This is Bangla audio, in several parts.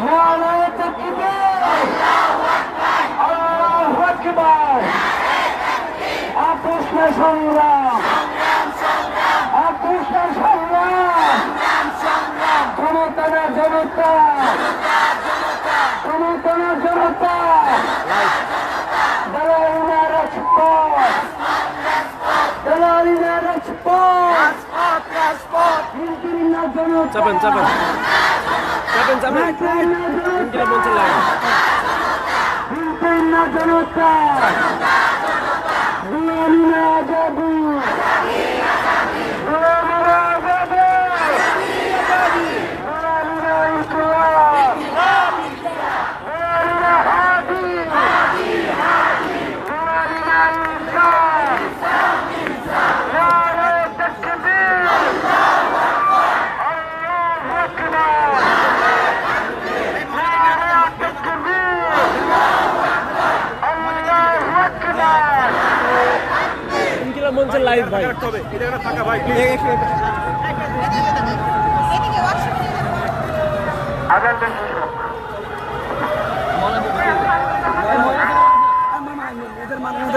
নারায়ে তাকবীর আল্লাহু আকবার আপোষ সংগ্রাম আপোষ সংগ্রাম ক্ষমতা না জনতা ক্ষমতা না জনতা দালালি না রাজপথ দালালি না রাজপথ হিন্দুরি না জনতা চাপেন চাপেন চাপেন চাপেন হিন্দুরি না ইনকিলাব জনতা জনতা লাইন জনতা দালালি না আজাদি দালালি না আজাদি দালালি না ইনকিলাব দালালি না হাদি দালালি না ইনসাফ নারায়ে তাকবীর আল্লাহু আকবার নারায়ে তাকবীর আল্লাহু আকবার মঞ্চের লাইভ ভাই।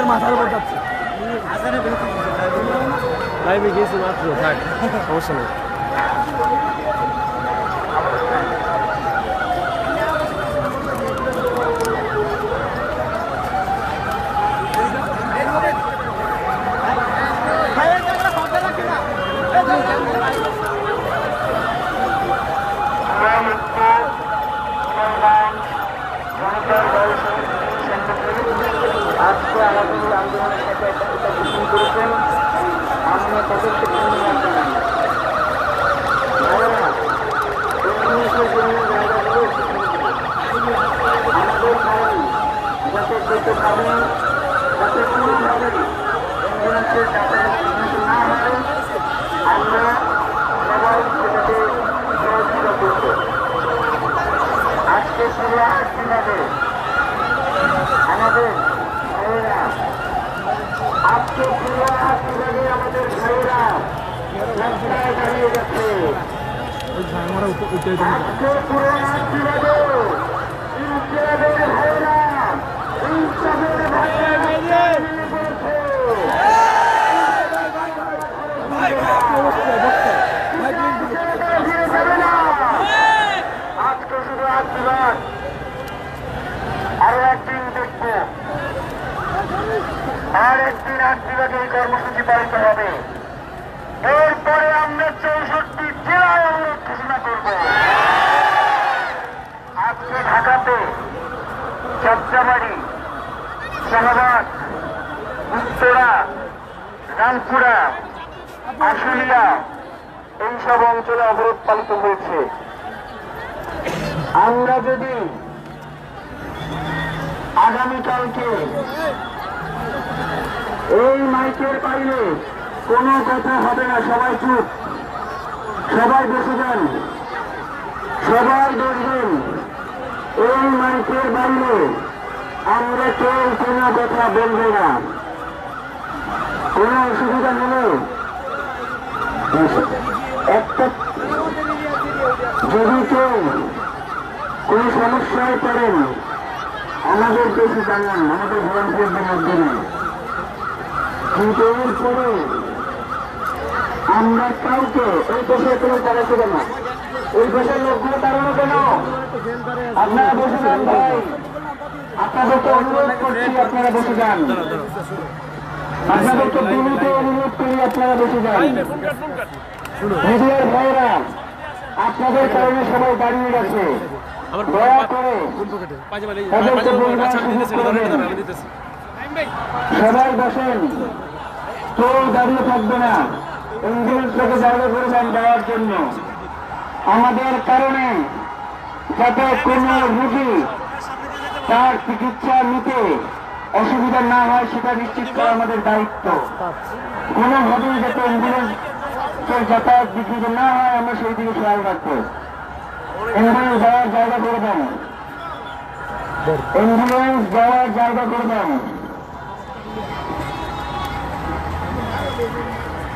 মাথার উপর যাচ্ছে লাইভে গিয়েছি মাত্র থাক সমস্যা আজকে এই আন্দোলনের সাথে গোপন করেছেন আমরা তাদেরকে ধন্যবাদ জানাই ভাইয়েরা, এই জিনিসের জন্য জায়গাগুলো আমাদের ভাই যাতে যেতে পারেন যাতে কোনোভাবে অ্যাম্বুলেন্সের যাতায়াত বিঘ্নিত না হয় আমরা সবাই সেটাতে সহযোগিতা করব আজকে শুরু আট দিনাদের আমাদের ভাইয়েরা আজকে পুরো আট দিনাদের আমাদের ভাইয়েরা রাস্তায় দাঁড়িয়ে গেছে আজকে পুরো আট দিনাদের ইনকিলাবের ভাইয়েরা ইনসাফের ভাইয়েরা রাস্তায় নেমে পড়েছে। ফিরে যাবে না। আজকে শুধু আট দিন আরও একদিন দেখব আর একদিন আট বিভাগে এই কর্মসূচি পালিত হবে এরপরে আমরা চৌষট্টি জেলায় ঘোষণা করব। আজকে ঢাকাতে চট্টাবাড়ি শাহবাগ, উত্তরা, রামপুরা, আশুলিয়া এইসব অঞ্চলে অবরোধ পালিত হয়েছে। আমরা যদি আগামীকালকে এই মাইকের বাইরে কোনো কথা হবে না, সবাই চুপ। সবাই বসে যান। সবাই দেখবেন। এই মাইকের বাইরে আমরা কেউ কোনো কথা বলব না। কোনো অসুবিধা হলে একটা যদি কেউ কোনো সমস্যায় পড়েন, আমাদের দেশে জানান, আমাদের ভলান্টিয়ারদের মাধ্যমে কিন্তু এরপরে আমরা কাউকে ওই দেশে কোনো জায়গা ছিল না ওই দেশের লোকগুলো দাঁড়ানো কেন আপনারা বসে যান ভাই আপনাদেরকে অনুরোধ করছি আপনারা বসে যান আপনাদেরকে বিনীত অনুরোধ করি আপনারা বসে যান মিডিয়ার ভাইরা আপনাদের কারণে সবাই দাঁড়িয়ে গেছে দয়া করে তাদেরকে আচ্ছা সুযোগ সবাই বসেন কেউ দাঁড়িয়ে থাকবে না থেকে জায়গা করে যান দেওয়ার জন্য। আমাদের কারণে যাতে কোনো রুগী তার চিকিৎসা নিতে অসুবিধা না হয়, সেটা নিশ্চিত করা আমাদের দায়িত্ব। কোনোভাবেই যাতে অ্যাম্বুলেন্সের যাতায়াত বিঘ্নিত না হয়, আমরা সেই দিকে খেয়াল রাখব। অ্যাম্বুলেন্স যাওয়ার জায়গা করে দেন। অ্যাম্বুলেন্স যাওয়ার জায়গা করে দেন।